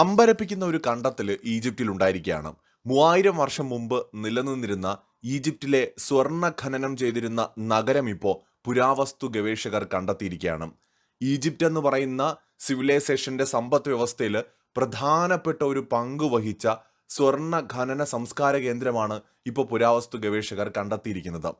അമ്പരപ്പിക്കുന്ന ഒരു കണ്ടെത്തൽ ഈജിപ്തിൽ ഉണ്ടായിരിക്കുകയാണ് മൂവായിരം വർഷം മുമ്പ് നിലനിന്നിരുന്ന ഈജിപ്തിലെ സ്വർണ ഖനനം ചെയ്തിരുന്ന നഗരം ഇപ്പോൾ പുരാവസ്തു ഗവേഷകർ കണ്ടെത്തിയിരിക്കുകയാണ്. ഈജിപ്റ്റ് എന്ന് പറയുന്ന സിവിലൈസേഷന്റെ സമ്പദ് വ്യവസ്ഥയിൽ പ്രധാനപ്പെട്ട ഒരു പങ്ക് വഹിച്ച സ്വർണ ഖനന സംസ്കാര കേന്ദ്രമാണ് ഇപ്പോൾ പുരാവസ്തു ഗവേഷകർ കണ്ടെത്തിയിരിക്കുന്നത്.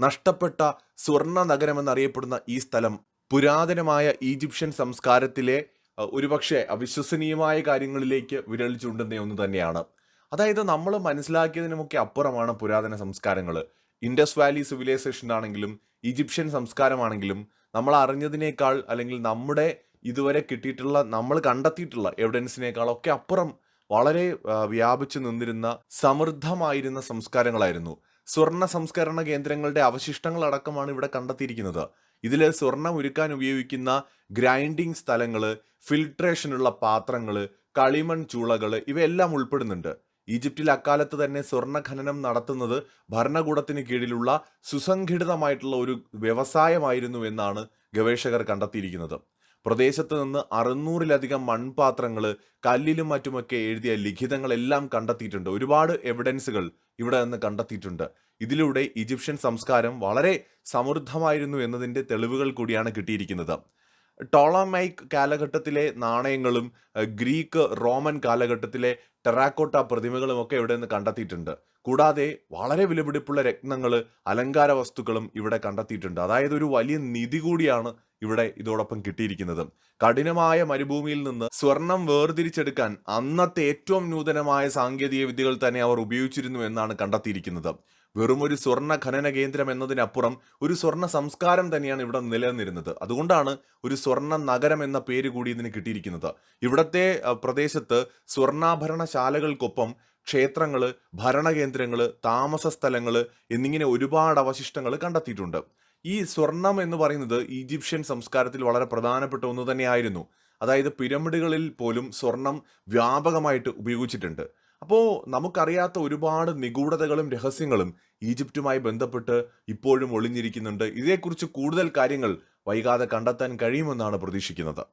നഷ്ടപ്പെട്ട സ്വർണ നഗരം എന്നറിയപ്പെടുന്ന ഈ സ്ഥലം പുരാതനമായ ഈജിപ്ഷ്യൻ സംസ്കാരത്തിലെ ഒരുപക്ഷെ അവിശ്വസനീയമായ കാര്യങ്ങളിലേക്ക് വിരൽ ചൂണ്ടുന്ന ഒന്ന് തന്നെയാണ്. അതായത് നമ്മൾ മനസ്സിലാക്കിയതിനുമൊക്കെ അപ്പുറമാണ് പുരാതന സംസ്കാരങ്ങൾ. ഇൻഡസ് വാലി സിവിലൈസേഷൻ ആണെങ്കിലും ഈജിപ്ഷ്യൻ സംസ്കാരമാണെങ്കിലും നമ്മൾ അറിഞ്ഞതിനേക്കാൾ അല്ലെങ്കിൽ നമ്മുടെ ഇതുവരെ കിട്ടിയിട്ടുള്ള നമ്മൾ കണ്ടെത്തിയിട്ടുള്ള എവിഡൻസിനേക്കാളൊക്കെ അപ്പുറം വളരെ വ്യാപിച്ചു നിന്നിരുന്ന സമൃദ്ധമായിരുന്ന സംസ്കാരങ്ങളായിരുന്നു. സ്വർണ സംസ്കരണ കേന്ദ്രങ്ങളുടെ അവശിഷ്ടങ്ങൾ അടക്കമാണ് ഇവിടെ കണ്ടെത്തിയിരിക്കുന്നത്. ഇതിൽ സ്വർണം ഉരുക്കാൻ ഉപയോഗിക്കുന്ന ഗ്രൈൻഡിങ് സ്ഥലങ്ങൾ ഫിൽട്രേഷനുള്ള പാത്രങ്ങൾ കളിമൺ ചൂളകൾ ഇവയെല്ലാം ഉൾപ്പെടുന്നുണ്ട്. ഈജിപ്തിൽ അക്കാലത്ത് തന്നെ സ്വർണ ഖനനം നടത്തുന്നത് ഭരണകൂടത്തിന് കീഴിലുള്ള സുസംഘടിതമായിട്ടുള്ള ഒരു വ്യവസായമായിരുന്നു എന്നാണ് ഗവേഷകർ കണ്ടെത്തിയിരിക്കുന്നത്. പ്രദേശത്ത് നിന്ന് അറുന്നൂറിലധികം മൺപാത്രങ്ങൾ കല്ലിലും മറ്റുമൊക്കെ എഴുതിയ ലിഖിതങ്ങളെല്ലാം കണ്ടെത്തിയിട്ടുണ്ട്. ഒരുപാട് എവിഡൻസുകൾ ഇവിടെ നിന്ന് കണ്ടെത്തിയിട്ടുണ്ട്. ഇതിലൂടെ ഈജിപ്ഷ്യൻ സംസ്കാരം വളരെ സമൃദ്ധമായിരുന്നു എന്നതിന്റെ തെളിവുകൾ കൂടിയാണ് കിട്ടിയിരിക്കുന്നത്. ടോളമൈക്ക് കാലഘട്ടത്തിലെ നാണയങ്ങളും ഗ്രീക്ക് റോമൻ കാലഘട്ടത്തിലെ ടെറാക്കോട്ട പ്രതിമകളും ഒക്കെ ഇവിടെ നിന്ന് കണ്ടെത്തിയിട്ടുണ്ട്. കൂടാതെ വളരെ വിലപിടിപ്പുള്ള രത്നങ്ങൾ അലങ്കാര വസ്തുക്കളും ഇവിടെ കണ്ടെത്തിയിട്ടുണ്ട്. അതായത് ഒരു വലിയ നിധി കൂടിയാണ് ഇവിടെ ഇതോടൊപ്പം കിട്ടിയിരിക്കുന്നത്. കഠിനമായ മരുഭൂമിയിൽ നിന്ന് സ്വർണം വേർതിരിച്ചെടുക്കാൻ അന്നത്തെ ഏറ്റവും നൂതനമായ സാങ്കേതിക വിദ്യകൾ തന്നെ അവർ ഉപയോഗിച്ചിരുന്നു എന്നാണ് കണ്ടെത്തിയിരിക്കുന്നത്. വെറും ഒരു സ്വർണ ഖനന കേന്ദ്രം എന്നതിനപ്പുറം ഒരു സ്വർണ സംസ്കാരം തന്നെയാണ് ഇവിടെ നിലനിന്നിരുന്നത്. അതുകൊണ്ടാണ് ഒരു സ്വർണ നഗരം എന്ന പേര് കൂടി ഇതിന് കിട്ടിയിരിക്കുന്നത്. ഇവിടത്തെ പ്രദേശത്ത് പ്രദേശത്ത് സ്വർണാഭരണശാലകൾക്കൊപ്പം ക്ഷേത്രങ്ങൾ ഭരണകേന്ദ്രങ്ങൾ താമസ സ്ഥലങ്ങൾ എന്നിങ്ങനെ ഒരുപാട് അവശിഷ്ടങ്ങൾ കണ്ടെത്തിയിട്ടുണ്ട്. ഈ സ്വർണം എന്ന് പറയുന്നത് ഈജിപ്ഷ്യൻ സംസ്കാരത്തിൽ വളരെ പ്രധാനപ്പെട്ട ഒന്ന് തന്നെയായിരുന്നു. അതായത് പിരമിഡുകളിൽ പോലും സ്വർണം വ്യാപകമായിട്ട് ഉപയോഗിച്ചിട്ടുണ്ട്. അപ്പോൾ നമുക്കറിയാത്ത ഒരുപാട് നിഗൂഢതകളും രഹസ്യങ്ങളും ഈജിപ്റ്റുമായി ബന്ധപ്പെട്ട് ഇപ്പോഴും ഒളിഞ്ഞിരിക്കുന്നുണ്ട്. ഇതേക്കുറിച്ച് കൂടുതൽ കാര്യങ്ങൾ വൈകാതെ കണ്ടെത്താൻ കഴിയുമെന്നാണ് പ്രതീക്ഷിക്കുന്നത്.